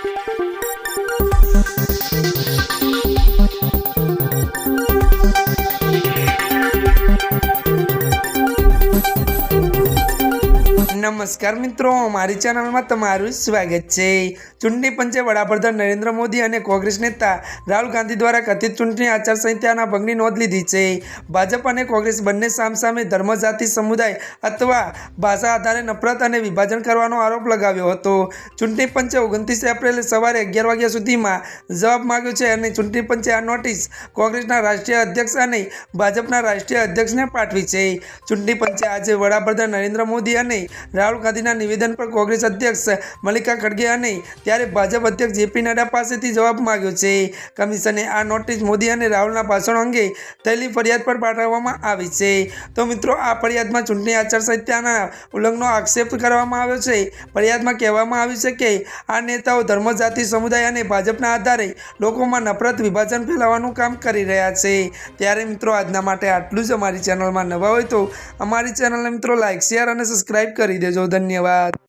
Thank you. નમસ્કાર મિત્રો, મારી ચેનલમાં તમારું સ્વાગત છે. ચૂંટણી પંચે વડાપ્રધાન નરેન્દ્ર મોદી અને કોંગ્રેસ નેતા રાહુલ ગાંધી દ્વારા કથિત ચૂંટણી આચારસંહિતાના ભંગની નોંધ લીધી છે. ભાજપ અને કોંગ્રેસ બંને સામસામે ધર્મ જાતિ સમુદાય અથવા ભાષા આધારે નફરત અને વિભાજન કરવાનો આરોપ લગાવ્યો હતો. ચૂંટણી પંચે ઓગણત્રીસ એપ્રિલે સવારે અગિયાર વાગ્યા સુધીમાં જવાબ માંગ્યો છે અને ચૂંટણી પંચે આ નોટિસ કોંગ્રેસના રાષ્ટ્રીય અધ્યક્ષ અને ભાજપના રાષ્ટ્રીય અધ્યક્ષને પાઠવી છે. ચૂંટણી પંચે આજે વડાપ્રધાન નરેન્દ્ર મોદી અને રાહુલ ગાંધીના નિવેદન પર કોંગ્રેસ અધ્યક્ષ મલ્લિકા ખડગે અને ત્યારે ભાજપ અધ્યક્ષ જેપી નડ્ડા પાસેથી જવાબ માંગ્યો છે. કમિશને આ નોટિસ મોદી અને રાહુલના ભાષણો અંગે થયેલી ફરિયાદ પર પાઠવવામાં આવી છે. તો મિત્રો, આ ફરિયાદમાં ચૂંટણી આચારસંહિતાના ઉલ્લંઘનનો આક્ષેપ કરવામાં આવ્યો છે. ફરિયાદમાં કહેવામાં આવ્યું છે કે આ નેતાઓ ધર્મ જાતિ સમુદાય અને ભાજપના આધારે લોકોમાં નફરત વિભાજન ફેલાવવાનું કામ કરી રહ્યા છે. ત્યારે મિત્રો, આજના માટે આટલું જ. અમારી ચેનલમાં નવા હોય તો અમારી ચેનલને મિત્રો લાઇક શેર અને સબસ્ક્રાઈબ કરી દેજો ધન્યવાદ.